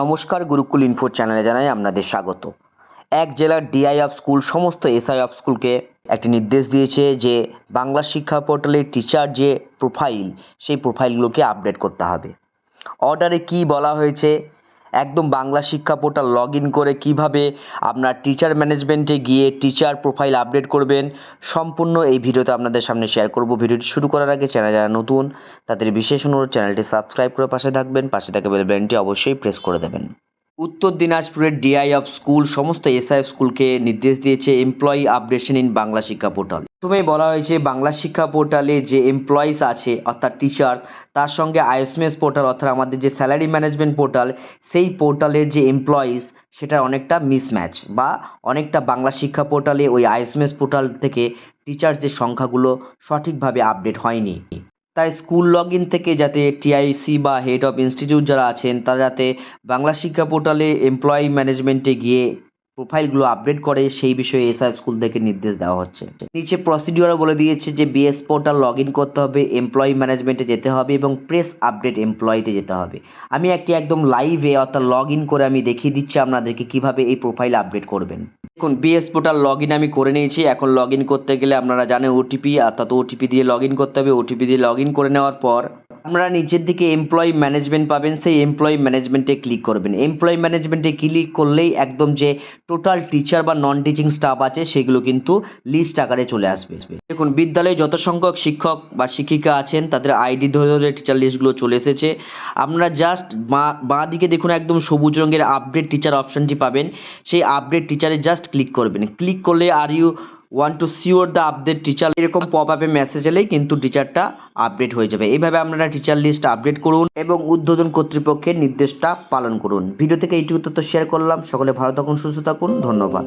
নমস্কার গুরুকুল ইনফো চ্যানেলে জানাই আপনাদের স্বাগত। এক জেলার ডিআই অফ স্কুল, সমস্ত এসআই অফ স্কুলকে একটি নির্দেশ দিয়েছে যে বাংলা শিক্ষা পোর্টালে টিচার যে প্রোফাইল, সেই প্রোফাইলগুলোকে আপডেট করতে হবে। অর্ডারে কি বলা হয়েছে একদম বাংলা শিক্ষা পোর্টাল লগ ইন করে কীভাবে আপনার টিচার ম্যানেজমেন্টে গিয়ে টিচার প্রোফাইল আপডেট করবেন, সম্পূর্ণ এই ভিডিওতে আপনাদের সামনে শেয়ার করব। ভিডিওটি শুরু করার আগে চ্যানেল যারা নতুন, তাদের বিশেষ অনুরোধ, চ্যানেলটি সাবস্ক্রাইব করে পাশে থাকবেন, পাশে থাকা বেল বাটনটি অবশ্যই প্রেস করে দেবেন। উত্তর দিনাজপুরের ডিআই অফ স্কুল সমস্ত এসআই স্কুলকে নির্দেশ দিয়েছে এমপ্লয়ি আপডেশন ইন বাংলা শিক্ষা পোর্টাল। প্রথমেই বলা হয়েছে, বাংলা শিক্ষা পোর্টালে যে এমপ্লয়িজ আছে, অর্থাৎ টিচার্স তার সঙ্গে আইএসএমএস পোর্টাল, অর্থাৎ আমাদের যে স্যালারি ম্যানেজমেন্ট পোর্টাল, সেই পোর্টালের যে এমপ্লয়িজ সেটা অনেকটা মিসম্যাচ বা অনেকটা বাংলা শিক্ষা পোর্টালে ওই আইএসএমএস পোর্টাল থেকে টিচার যে সংখ্যাগুলো সঠিকভাবে আপডেট হয়নি। তাই স্কুল লগ ইন থেকে যাতে টিআইসি বা হেড অফ ইনস্টিটিউট যারা আছেন, তারা যাতে বাংলা শিক্ষা পোর্টালে এমপ্লয়ি ম্যানেজমেন্টে গিয়ে প্রোফাইলগুলো আপডেট করে, সেই বিষয়ে এসআইএফ স্কুল থেকে নির্দেশ দেওয়া হচ্ছে। নিচে প্রসিডিওরও বলে দিয়েছে যে বিএস পোর্টাল লগ ইন করতে হবে এমপ্লয়ি ম্যানেজমেন্টে যেতে হবে এবং প্রেস আপডেট এমপ্লয়িতে যেতে হবে। আমি একটি একদম লাইভে অর্থাৎ লগ ইন করে আমি দেখিয়ে দিচ্ছি আপনাদেরকে কীভাবে এই প্রোফাইল আপডেট করবেন। দেখুন, বিএস পোর্টাল লগ ইন আমি করে নিয়েছি। এখন লগ ইন করতে গেলে আপনারা জানেন ওটিপি অর্থাৎ ওটিপি দিয়ে লগ ইন করতে হবে। ওটিপি দিয়ে লগ ইন করে নেওয়ার পর আপনারা নিচের দিকে এমপ্লয়ি ম্যানেজমেন্ট পাবেন, সেই এমপ্লয়ি ম্যানেজমেন্টে ক্লিক করবেন। এমপ্লয়ি ম্যানেজমেন্টে ক্লিক করলেই একদম যে টোটাল টিচার বা নন টিচিং স্টাফ আছে, সেগুলো কিন্তু লিস্ট আকারে চলে আসবে। দেখুন, বিদ্যালয়ে যত সংখ্যক শিক্ষক বা শিক্ষিকা আছেন, তাদের আইডি ধরে ধরে টিচার লিস্টগুলো চলে এসেছে। আপনারা জাস্ট বাঁ দিকে দেখুন একদম সবুজ রঙের আপডেট টিচার অপশানটি পাবেন। সেই আপডেট টিচারে জাস্ট ক্লিক করবেন। ক্লিক করলে are you want to sure the update teacher এরকম পপ আপে মেসেজ এলেই কিন্তু টিচারটা আপডেট হয়ে যাবে। এইভাবে আপনারা টিচার লিস্ট আপডেট করুন এবং উদ্বোধন কর্তৃপক্ষের নির্দেশটা পালন করুন। ভিডিও থেকে এইটুকু তথ্য শেয়ার করলাম। সকলে ভালো থাকুন, সুস্থ থাকুন। ধন্যবাদ।